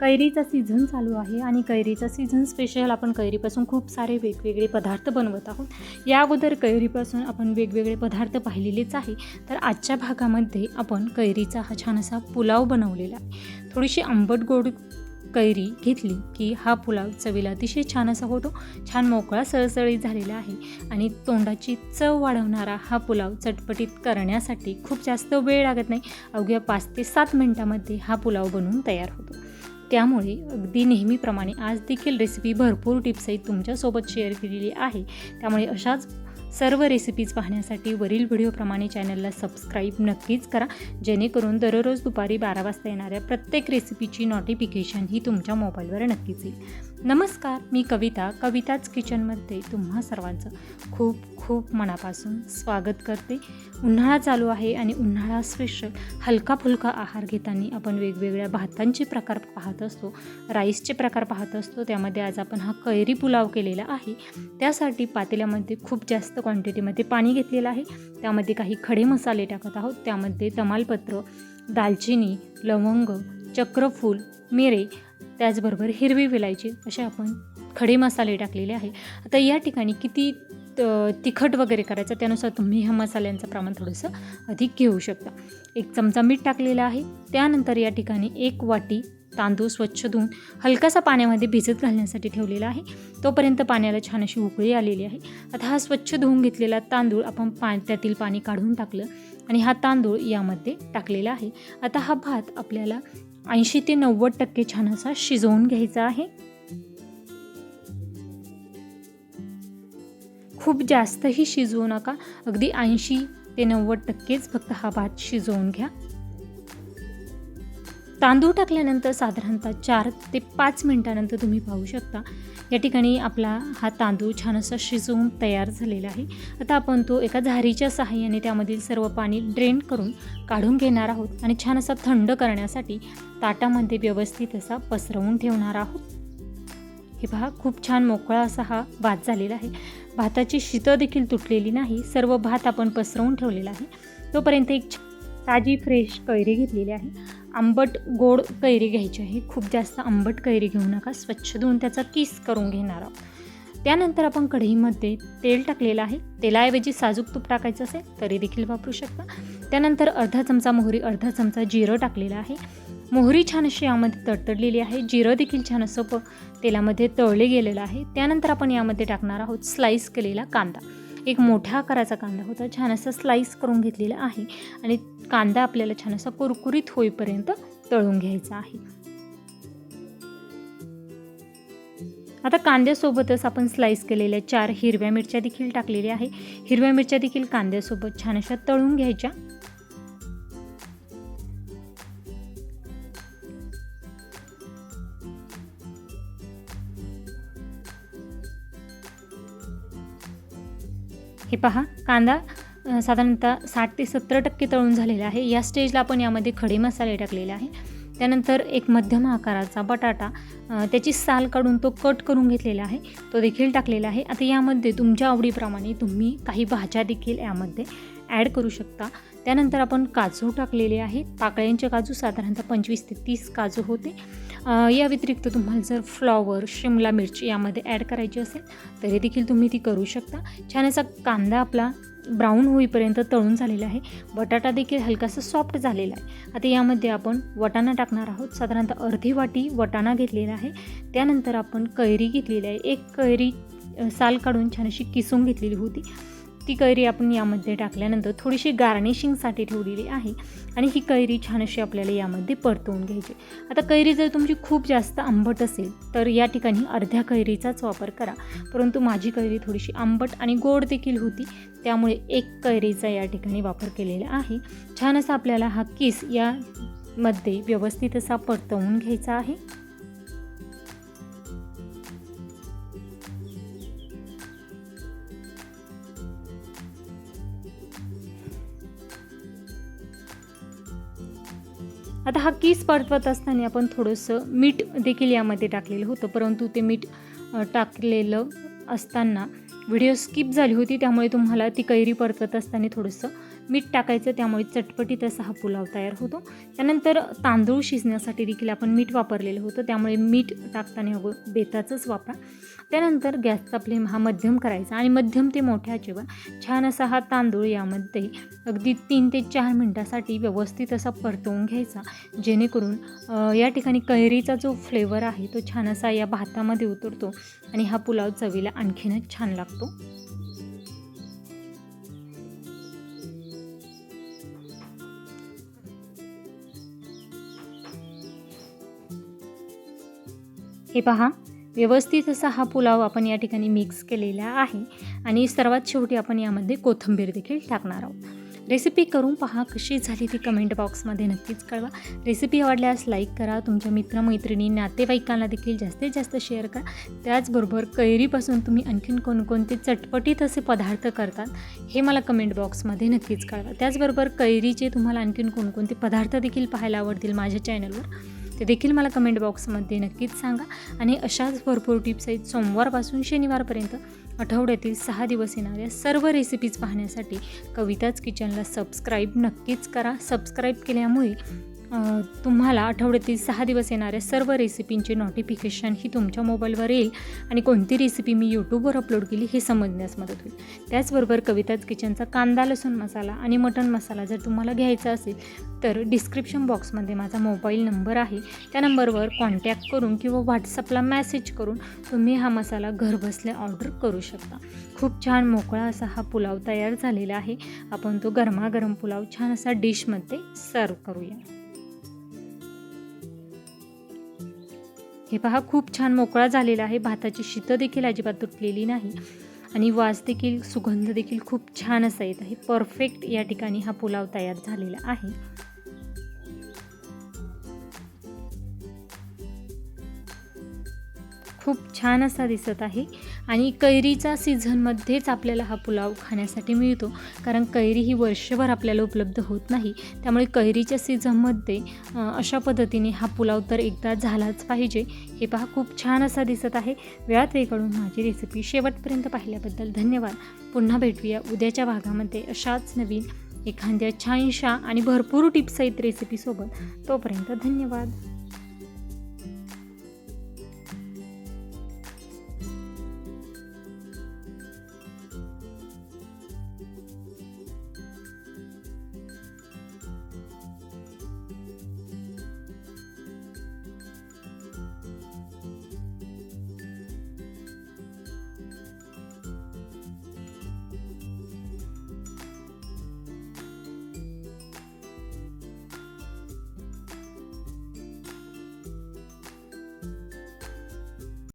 कैरीचा season चालू आहे आणि कैरीचा सीझन स्पेशल आपण कैरीपासून खूप सारे वेगवेगळे पदार्थ बनवत आहोत. या अगोदर कैरीपासून आपण वेगवेगळे पदार्थ पाहिलेलेच आहे. तर आजच्या भागामध्ये आपण कैरीचा हा छान असा पुलाव बनवलेला आहे. थोडीशी आंबट गोड कैरी घेतली की हा पुलाव चवीला अतिशय छान असा होतो. छान मोकळा सळसळीत झालेला आहे आणि तोंडाची चव वाढवणारा हा पुलाव चटपटीत करण्यासाठी खूप जास्त वेळ लागत नाही. अवघ्या पाच ते सात मिनटामध्ये हा पुलाव बनवून तयार होतो. त्यामुळे अगदी नेहमीप्रमाणे आज देखील रेसिपी भरपूर टिप्सही तुमच्यासोबत शेअर केलेली आहे. त्यामुळे अशाच सर्व रेसिपीज पाहण्यासाठी वरील व्हिडिओप्रमाणे चॅनलला सबस्क्राईब नक्कीच करा. जेणेकरून दररोज दुपारी बारा वाजता येणाऱ्या प्रत्येक रेसिपीची नोटिफिकेशन ही तुमच्या मोबाईलवर नक्कीच येईल. नमस्कार मी कविता. कविताच किचनमध्ये तुम्हा सर्वांचं खूप खूप मनापासून स्वागत करते. उन्हाळा चालू आहे आणि उन्हाळा स्पेशल हलका फुलका आहार घेताना आपण वेगवेगळ्या भातांचे प्रकार पाहत असतो. राईसचे प्रकार पाहत असतो. त्यामध्ये आज आपण हा कैरी पुलाव केलेला आहे. त्यासाठी पातेल्यामध्ये खूप जास्त क्वांटिटीमध्ये पाणी घेतलेलं आहे. त्यामध्ये काही खडे मसाले टाकत आहोत. त्यामध्ये तमालपत्र दालचिनी लवंग चक्रफूल मिरे त्याचबरोबर हिरवी विलायची असे आपण खडे मसाले टाकलेले आहे. आता या ठिकाणी किती त- तिखट वगैरे करायचं त्यानुसार तुम्ही ह्या मसाल्यांचं प्रमाण थोडंसं अधिक घेऊ शकता. एक चमचा मीठ टाकलेला आहे. त्यानंतर या ठिकाणी एक वाटी तांदूळ स्वच्छ धुवून हलकासा पाण्यामध्ये भिजत घालण्यासाठी ठेवलेला आहे. तोपर्यंत पाण्याला छान अशी उकळी आलेली आहे. आता हा स्वच्छ धुवून घेतलेला तांदूळ आपण पा त्यातील पाणी काढून टाकलं आणि हा तांदूळ यामध्ये टाकलेला आहे. आता हा भात आपल्याला ऐंशी ते नव्वद टक्के छान असा शिजवून घ्यायचा आहे. खूप जास्तही शिजवू नका. अगदी ऐंशी ते नव्वद टक्केच फक्त हा भात शिजवून घ्या. तांदूळ टाकल्यानंतर साधारणतः चार ते पाच मिनटानंतर तुम्ही पाहू शकता. या ठिकाणी आपला हा तांदूळ छान असा शिजवून तयार झालेला आहे. आता आपण तो एका झारीच्या सहाय्याने त्यामधील सर्व पाणी ड्रेन करून काढून घेणार आहोत आणि छान असा थंड करण्यासाठी ताटामध्ये व्यवस्थित असा पसरवून ठेवणार आहोत. हे पहा खूप छान मोकळा असा हा भात झालेला आहे. भाताची शीतं देखील तुटलेली नाही सर्व भात आपण पसरवून ठेवलेला आहे. तोपर्यंत एक छ- ताजी फ्रेश कैरी घेतलेली आहे. आंबट गोड कैरी घ्यायची आहे. खूप जास्त आंबट कैरी घेऊ नका. स्वच्छ धुवून त्याचा किस करून घेणार आहोत. त्यानंतर आपण कढईमध्ये तेल टाकलेलं आहे. तेलाऐवजी साजूक तूप टाकायचं असेल तरी देखील वापरू शकता. त्यानंतर अर्धा चमचा मोहरी अर्धा चमचा जिरं टाकलेलं आहे. मोहरी छान अशी यामध्ये तडतडलेली आहे. जिरं देखील छान असं प तेलामध्ये तळले गेलेलं आहे. त्यानंतर आपण यामध्ये टाकणार आहोत स्लाईस केलेला कांदा. एक मोठ्या आकाराचा कांदा होता. छान असा स्लाईस करून घेतलेला आहे. आणि कांदा आपल्याला छान असा कुरकुरीत होईपर्यंत तळून घ्यायचा आहे. आता कांद्यासोबतच आपण स्लाईस केलेल्या चार हिरव्या मिरच्या देखील टाकलेल्या आहे. हिरव्या मिरच्या देखील कांद्यासोबत छान अशा तळून घ्यायच्या. हे पहा कांदा साधारणतः साठ ते सत्तर टक्के तळून झालेला आहे. या स्टेजला आपण यामध्ये खडे मसाले टाकलेले आहे. त्यानंतर एक मध्यम आकाराचा बटाटा त्याची साल काढून तो कट करून घेतलेला आहे. तो देखील टाकलेला आहे. आता यामध्ये तुमच्या आवडीप्रमाणे तुम्ही काही भाज्या देखील यामध्ये ॲड करू शकता. त्यानंतर आपण काजू टाकलेले आहे. पाकळ्यांचे काजू साधारणतः पंचवीस ते तीस काजू होते. या व्यतिरिक्त तुम्हाला जर फ्लॉवर शिमला मिरची यामध्ये ॲड करायची असेल तरी देखील तुम्ही ती करू शकता. छान असा कांदा आपला ब्राऊन होईपर्यंत तळून झालेला आहे. बटाटा देखील हलकासा सॉफ्ट झालेला आहे. आता यामध्ये आपण वटाणा टाकणार आहोत. साधारणतः अर्धी वाटी वटाणा घेतलेला आहे. त्यानंतर आपण कैरी घेतलेली आहे. एक कैरी साल काढून छान अशी किसून घेतलेली होती. ती कैरी आपण यामध्ये टाकल्यानंतर थोडीशी गार्निशिंगसाठी ठेवलेली आहे आणि ही कैरी छान अशी आपल्याला यामध्ये परतवून घ्यायची आता कैरी जर तुमची खूप जास्त आंबट असेल तर या ठिकाणी अर्ध्या कैरीचाच वापर करा. परंतु माझी कैरी थोडीशी आंबट आणि गोड देखील होती त्यामुळे एक कैरीचा या ठिकाणी वापर केलेला आहे. छान असा आपल्याला हा किस यामध्ये व्यवस्थित असा परतवून घ्यायचा आहे. आता हा केस परतवत असताना आपण थोडंसं मीठ देखील यामध्ये टाकलेलं होतं परंतु ते मीठ टाकलेलं असताना व्हिडिओ स्किप झाली होती त्यामुळे तुम्हाला ती कैरी परतवत असताना थोडंसं मीठ टाकायचं त्यामुळे चटपटीत असा हा पुलाव तयार होतो. त्यानंतर तांदूळ शिजण्यासाठी देखील आपण मीठ वापरलेलं होतं त्यामुळे मीठ टाकताना अगो बेताचंच वापरा. त्यानंतर गॅसचा फ्लेम हा मध्यम करायचा आणि मध्यम ते मोठ्या जेव्हा छान असा हा तांदूळ यामध्ये अगदी तीन ते चार मिनटासाठी व्यवस्थित असा परतवून घ्यायचा जेणेकरून या ठिकाणी कैरीचा जो फ्लेवर आहे तो छान असा या भातामध्ये उतरतो आणि हा पुलाव चवीला आणखीनच छान लागतो. हे पहा व्यवस्थित असा हा पुलाव आपण या ठिकाणी मिक्स केलेला आहे. आणि सर्वात शेवटी आपण यामध्ये कोथिंबीर देखील टाकणार आहोत. रेसिपी करून पहा कशी झाली ती कमेंट बॉक्समध्ये नक्कीच कळवा. रेसिपी आवडल्यास लाईक करा तुमच्या मित्रमैत्रिणी नातेवाईकांना देखील जास्तीत जास्त शेअर करा. त्याचबरोबर कैरीपासून तुम्ही आणखीन कोणकोणते चटपटीत असे पदार्थ करतात हे मला कमेंट बॉक्समध्ये नक्कीच कळवा. त्याचबरोबर कैरीचे तुम्हाला आणखीन कोणकोणते पदार्थ देखील पाहायला आवडतील माझ्या चॅनलवर ते देखील मला कमेंट बॉक्समध्ये नक्कीच सांगा. आणि अशाच भरपूर टिप्स आहेत. सोमवारपासून शनिवारपर्यंत आठवड्यातील सहा दिवस येणाऱ्या सर्व रेसिपीज पाहण्यासाठी कविताच किचनला सबस्क्राईब नक्कीच करा. सबस्क्राईब केल्यामुळे तुम्हाला आठवड्यातील सहा दिवस येणाऱ्या सर्व रेसिपींचे नोटिफिकेशन ही तुमच्या मोबाईलवर येईल आणि कोणती रेसिपी मी यूट्यूबवर अपलोड केली हे समजण्यास मदत होईल. त्याचबरोबर कविताज किचनचा कांदा लसूण मसाला आणि मटण मसाला जर तुम्हाला घ्यायचा असेल तर डिस्क्रिप्शन बॉक्समध्ये माझा मोबाईल नंबर आहे. त्या नंबरवर कॉन्टॅक्ट करून किंवा व्हॉट्सअपला मेसेज करून तुम्ही हा मसाला घरबसल्या ऑर्डर करू शकता. खूप छान मोकळा असा हा पुलाव तयार झालेला आहे. आपण तो गरमागरम पुलाव छान असा डिशमध्ये सर्व करूया. हे पहा खूप छान मोकळा झालेला आहे. भाताची शीतं देखील अजिबात तुटलेली नाही. आणि वास देखील सुगंध देखील खूप छान असा येत आहे. परफेक्ट या ठिकाणी हा पुलाव तयार झालेला आहे. खूप छान असा दिसत आहे. आणि कैरीचा सीझनमध्येच आपल्याला हा पुलाव खाण्यासाठी मिळतो. कारण कैरी ही वर्षभर आपल्याला उपलब्ध होत नाही. त्यामुळे कैरीच्या सीझनमध्ये अशा पद्धतीने हा पुलाव तर एकदा झालाच पाहिजे. हे पहा खूप छान असा दिसत आहे. वेळात वेकडून माझी रेसिपी शेवटपर्यंत पाहिल्याबद्दल धन्यवाद. पुन्हा भेटूया उद्याच्या भागामध्ये अशाच नवीन एखाद्या छानशा आणि भरपूर टिप्स आहेत रेसिपीसोबत तोपर्यंत धन्यवाद.